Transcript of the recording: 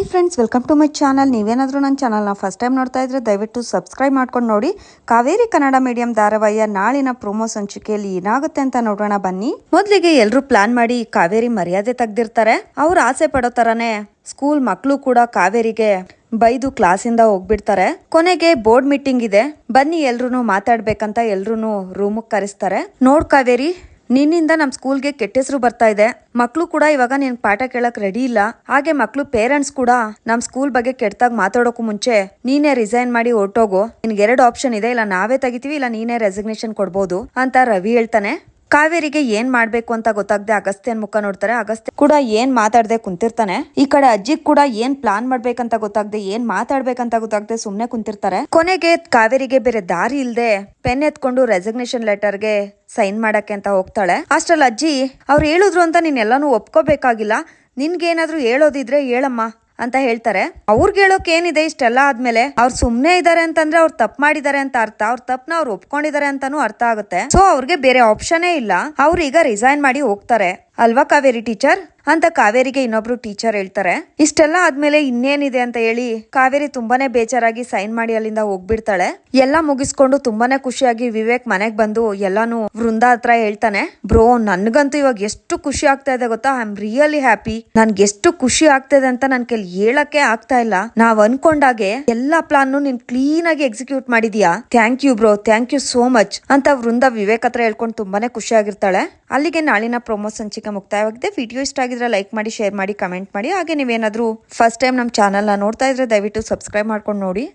Hi friends, welcome to my channel. ನೀವೇನಾದರೂ ನನ್ನ ಚಾನಲ್ನ ಫಸ್ಟ್ ಟೈಮ್ ನೋಡ್ತಾ ಇದ್ರೆ ದಯವಿಟ್ಟು ಸಬ್ಸ್ಕ್ರೈಬ್ ಮಾಡ್ಕೊಂಡು ನೋಡಿ. ಕಾವೇರಿ ಕನ್ನಡ ಮೀಡಿಯಂ ಧಾರಾವಾಹಿಯ ನಾಳಿನ ಪ್ರೊಮೋ ಸಂಚಿಕೆಯಲ್ಲಿ ಏನಾಗುತ್ತೆ ಅಂತ ನೋಡೋಣ ಬನ್ನಿ. ಮೊದಲಿಗೆ ಎಲ್ಲರೂ ಪ್ಲಾನ್ ಮಾಡಿ ಕಾವೇರಿ ಮರ್ಯಾದೆ ತೆಗ್ದಿರ್ತಾರೆ. ಅವ್ರು ಆಸೆ ಪಡೋ ಥರನೇ ಸ್ಕೂಲ್ ಮಕ್ಕಳು ಕೂಡ ಕಾವೇರಿಗೆ ಬೈದು ಕ್ಲಾಸಿಂದ ಹೋಗ್ಬಿಡ್ತಾರೆ. ಕೊನೆಗೆ ಬೋರ್ಡ್ ಮೀಟಿಂಗ್ ಇದೆ. ಬನ್ನಿ ಎಲ್ರು ಮಾತಾಡ್ಬೇಕಂತ ಎಲ್ರು ರೂಮಿಗೆ ಕರೆಸ್ತಾರೆ. ನೋಡ್ ಕಾವೇರಿ ನಿನ್ನಿಂದ ನಮ್ಮ ಸ್ಕೂಲ್ಗೆ ಕೆಟ್ಟ ಹೆಸರು ಬರ್ತಾ ಇದೆ. ಮಕ್ಕಳು ಕೂಡ ಇವಾಗ ನಿನ್ ಪಾಠ ಕೇಳಕ್ ರೆಡಿ ಇಲ್ಲ. ಹಾಗೆ ಮಕ್ಕಳು ಪೇರೆಂಟ್ಸ್ ಕೂಡ ನಮ್ಮ ಸ್ಕೂಲ್ ಬಗ್ಗೆ ಕೆಟ್ಟದಾಗ ಮಾತಾಡೋಕು ಮುಂಚೆ ನೀನೇ ರಿಸೈನ್ ಮಾಡಿ ಹೊರಟೋಗು. ನಿನ್ಗೆ ಎರಡು ಆಪ್ಷನ್ ಇದೆ. ಇಲ್ಲ ನಾವೇ ತೆಗಿತೀವಿ, ಇಲ್ಲ ನೀನೇ ರೆಸಿಗ್ನೇಷನ್ ಕೊಡ್ಬೋದು ಅಂತ ರವಿ ಹೇಳ್ತಾನೆ. ಕಾವೇರಿಗೆ ಏನ್ ಮಾಡ್ಬೇಕು ಅಂತ ಗೊತ್ತಾಗದೆ ಅಗಸ್ತ್ಯನ್ ಮುಖ ನೋಡ್ತಾರೆ. ಅಗಸ್ತ್ಯ ಕೂಡ ಏನ್ ಮಾತಾಡದೆ ಕುಂತಿರ್ತಾನೆ. ಈ ಕಡೆ ಅಜ್ಜಿ ಕೂಡ ಏನ್ ಪ್ಲಾನ್ ಮಾಡ್ಬೇಕಂತ ಗೊತ್ತಾಗದೆ, ಏನ್ ಮಾತಾಡ್ಬೇಕಂತ ಗೊತ್ತಾಗದೆ ಸುಮ್ನೆ ಕುಂತಿರ್ತಾರೆ. ಕೊನೆಗೆ ಕಾವೇರಿಗೆ ಬೇರೆ ದಾರಿ ಇಲ್ದೆ ಪೆನ್ ಎತ್ಕೊಂಡು ರೆಸಿಗ್ನೇಷನ್ ಲೆಟರ್ಗೆ ಸೈನ್ ಮಾಡಕ್ಕೆ ಅಂತ ಹೋಗ್ತಾಳೆ. ಅಷ್ಟ್ರಲ್ಲಿ ಅಜ್ಜಿ, ಅವ್ರು ಹೇಳಿದ್ರು ಅಂತ ನೀನ್ ಎಲ್ಲಾನು ಒಪ್ಕೋಬೇಕಾಗಿಲ್ಲ. ಏನಾದ್ರು ಹೇಳೋದಿದ್ರೆ ಹೇಳಮ್ಮ. ಅಂತ ಹೇಳ್ತಾರೆ. ಅವ್ರಿಗೆ ಹೇಳೋಕೆ ಏನಿದೆ ಇಷ್ಟೆಲ್ಲ ಆದ್ಮೇಲೆ ಅವ್ರು ಸುಮ್ನೆ ಇದಾರೆ ಅಂತಂದ್ರೆ ಅವ್ರು ತಪ್ಪು ಮಾಡಿದ್ದಾರೆ ಅಂತ ಅರ್ಥ, ಅವ್ರ ತಪ್ಪನ ಅವ್ರು ಒಪ್ಕೊಂಡಿದ್ದಾರೆ ಅಂತಾನು ಅರ್ಥ ಆಗುತ್ತೆ. ಸೊ ಅವ್ರಿಗೆ ಬೇರೆ ಆಪ್ಷನೇ ಇಲ್ಲ. ಅವ್ರು ಈಗ ರಿಸೈನ್ ಮಾಡಿ ಹೋಗ್ತಾರೆ. ಅಲ್ವಾ ಕಾವೇರಿ ಟೀಚರ್? ಅಂತ ಕಾವೇರಿಗೆ ಇನ್ನೊಬ್ರು ಟೀಚರ್ ಹೇಳ್ತಾರೆ. ಇಷ್ಟೆಲ್ಲ ಆದ್ಮೇಲೆ ಇನ್ನೇನಿದೆ ಅಂತ ಹೇಳಿ ಕಾವೇರಿ ತುಂಬಾನೇ ಬೇಜಾರಾಗಿ ಸೈನ್ ಮಾಡಿ ಅಲ್ಲಿಂದ ಹೋಗ್ಬಿಡ್ತಾಳೆ. ಎಲ್ಲ ಮುಗಿಸ್ಕೊಂಡು ತುಂಬಾನೇ ಖುಷಿಯಾಗಿ ವಿವೇಕ್ ಮನೆಗ್ ಬಂದು ಎಲ್ಲಾನು ವೃಂದ ಹತ್ರ ಹೇಳ್ತಾನೆ, ಬ್ರೋ, ನನ್ಗಂತೂ ಇವಾಗ ಎಷ್ಟು ಖುಷಿ ಆಗ್ತಾ ಇದೆ ಗೊತ್ತಾ? ಐ ಆಮ್ ರಿಯಲಿ ಹ್ಯಾಪಿ ನನ್ಗೆ ಎಷ್ಟು ಖುಷಿ ಆಗ್ತಾ ಇದೆ ಅಂತ ನನ್ ಕೆಲ್ ಹೇಳಕ್ಕೆ ಆಗ್ತಾ ಇಲ್ಲ. ನಾವ್ ಅನ್ಕೊಂಡಾಗೆ ಎಲ್ಲಾ ಪ್ಲಾನ್ ನೀನ್ ಕ್ಲೀನ್ ಆಗಿ ಎಕ್ಸಿಕ್ಯೂಟ್ ಮಾಡಿದ್ಯಾ? Thank you bro. Thank you so much ಅಂತ ವೃಂದ ವಿವೇಕ್ ಹತ್ರ ಹೇಳ್ಕೊಂಡು ತುಂಬಾನೇ ಖುಷಿಯಾಗಿರ್ತಾಳೆ. ಅಲ್ಲಿಗೆ ನಾಳಿನ ಪ್ರೊಮೋ ಸಂಚಿಕೆ ಮುಕ್ತಾಯವಾಗಿದೆ. ವಿಡಿಯೋ ಇಷ್ಟ ಆಗಿದ್ರೆ ಲೈಕ್ ಮಾಡಿ, ಶೇರ್ ಮಾಡಿ, ಕಮೆಂಟ್ ಮಾಡಿ. ಹಾಗೆ ನೀವೇನಾದರೂ ಫಸ್ಟ್ ಟೈಮ್ ನಮ್ಮ ಚಾನಲ್ನ ನೋಡ್ತಾ ಇದ್ರೆ ದಯವಿಟ್ಟು ಸಬ್ಸ್ಕ್ರೈಬ್ ಮಾಡ್ಕೊಂಡು ನೋಡಿ.